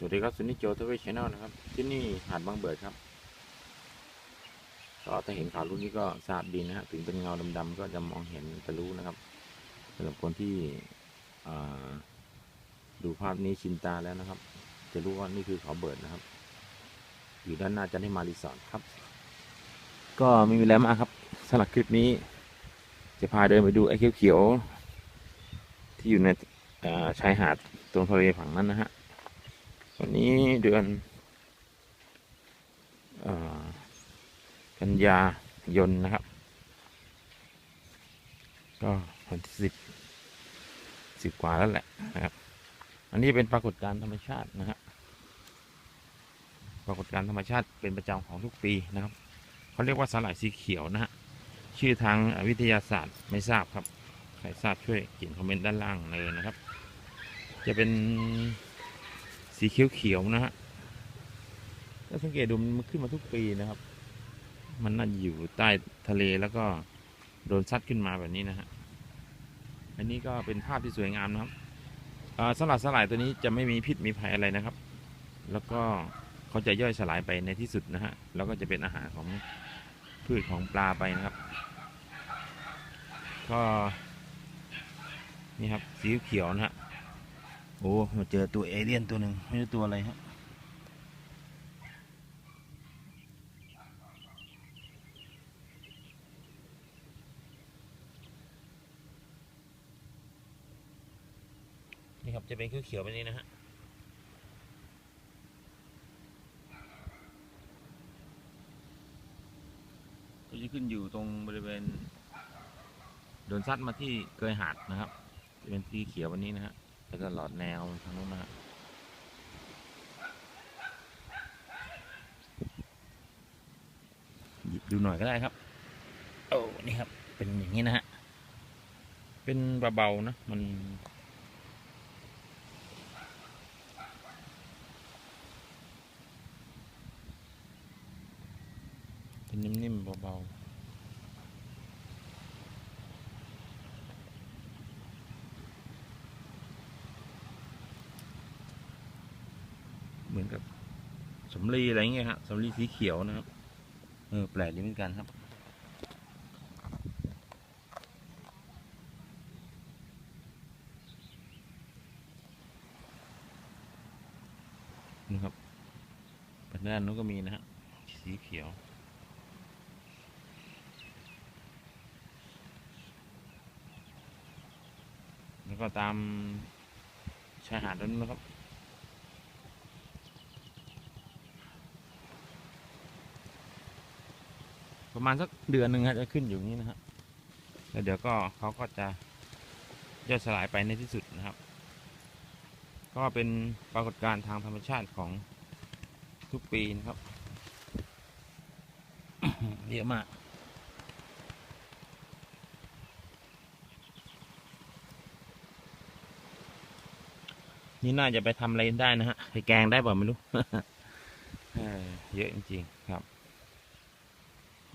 สวัสดีครับสุนิจโจทวีชแนลนะครับ ที่นี่หาดบางเบิดครับก็ถ้าเห็นข่าวรุ่นนี้ก็ทราบดีนะฮะถึงเป็นเงาดำๆก็จะมองเห็นจะรู้นะครับสำหรับคนที่ดูภาพนี้ชินตาแล้วนะครับ จะรู้ว่านี่คือเขาเบิดนะครับ อยู่ด้านหน้าจันทิมารีสอร์ทครับ ก็ไม่มีแล้วมากครับสำหรับคลิปนี้ จะพาเดินไปดูไอ้เขียวๆที่อยู่ในชายหาดตรงทะเลฝั่งนั้นนะฮะ วันนี้เดือนกันยายนนะครับ ก็วันที่สิบสิบกว่าแล้วแหละนะครับ อันนี้เป็นปรากฏการณ์ธรรมชาตินะฮะปรากฏการณ์ธรรมชาติเป็นประจำของทุกปีนะครับเขาเรียกว่าสาหร่ายสีเขียวนะฮะชื่อทางวิทยาศาสตร์ไม่ทราบครับ ใครทราบช่วยเขียนคอมเมนต์ด้านล่างเลยนะครับ จะเป็น สีเขียวๆนะฮะถ้าสังเกตดูมันขึ้นมาทุกปีนะครับ มันน่าจะอยู่ใต้ทะเลแล้วก็โดนซัดขึ้นมาแบบนี้นะฮะ อันนี้ก็เป็นภาพที่สวยงามนะครับอ่าสลัดสลายตัวนี้จะไม่มีพิษมีภัยอะไรนะครับ แล้วก็เขาจะย่อยสลายไปในที่สุดนะฮะ แล้วก็จะเป็นอาหารของพืชของปลาไปนะครับ ก็นี่ครับสีเขียวนะฮะ โอ้มาเจอตัวเอเลี่ยนตัวหนึ่งไม่รู้ตัวอะไรฮะนี่ครับจะเป็นเขียวๆแบบนี้นะฮะก็จะขึ้นอยู่ตรงบริเวณโดนซัดมาที่เกยหาดนะครับ จะเป็นสีเขียววันนี้นะฮะ แล้วก็หลอดแนวทางนู้นนะฮะหยิบดูหน่อยก็ได้ครับ โอ้นี่ครับ เป็นอย่างนี้นะฮะ เป็นเบาๆนะ มันเป็นนิ่มๆเบาๆ เหมือนกับ สำลีอะไรเงี้ยครับสำลีสีเขียวนะครับ เออแปลกดีเหมือนกันครับ นี่ครับด้านนู้นก็มีนะฮะสีเขียวแล้วก็ตามชายหาดนั้นนะครับ ประมาณสักเดือนหนึ่งฮะจะขึ้นอยู่นี้นะฮะแล้วเดี๋ยวก็เขาก็จะย่อยสลายไปในที่สุดนะครับ ก็เป็นปรากฏการณ์ทางธรรมชาติของทุกปีนะครับเยอะมากนี่น่าจะไปทำอะไรได้นะฮะ ไปแกงได้เปล่าไม่รู้เออเยอะจริงๆครับ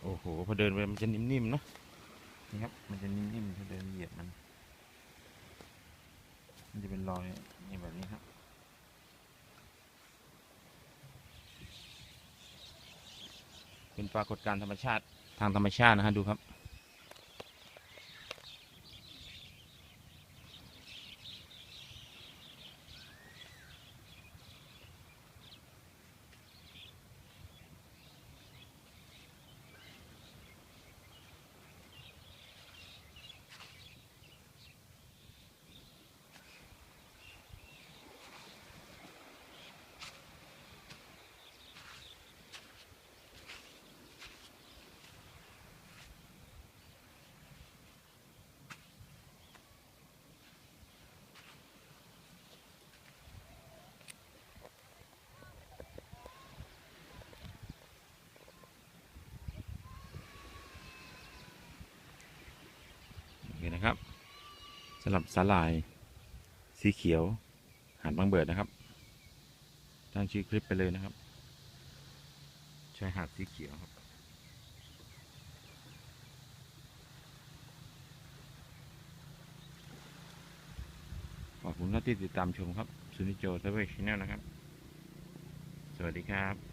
โอ้โห พอเดินไปมันจะนิ่มๆเนาะนี่ครับ มันจะนิ่มๆพอเดินเหยียบมัน มันจะเป็นรอยนี่แบบนี้ครับเป็นปรากฏการณ์ธรรมชาติทางธรรมชาตินะฮะดูครับ สำหรับสาลาย สีเขียว หาดบางเบิดนะครับตั้งชื่อคลิปไปเลยนะครับชายหาดสีเขียวครับขอบคุณที่ติดตามชมครับซูนิโจทเวชแนลนะครับ สวัสดีครับ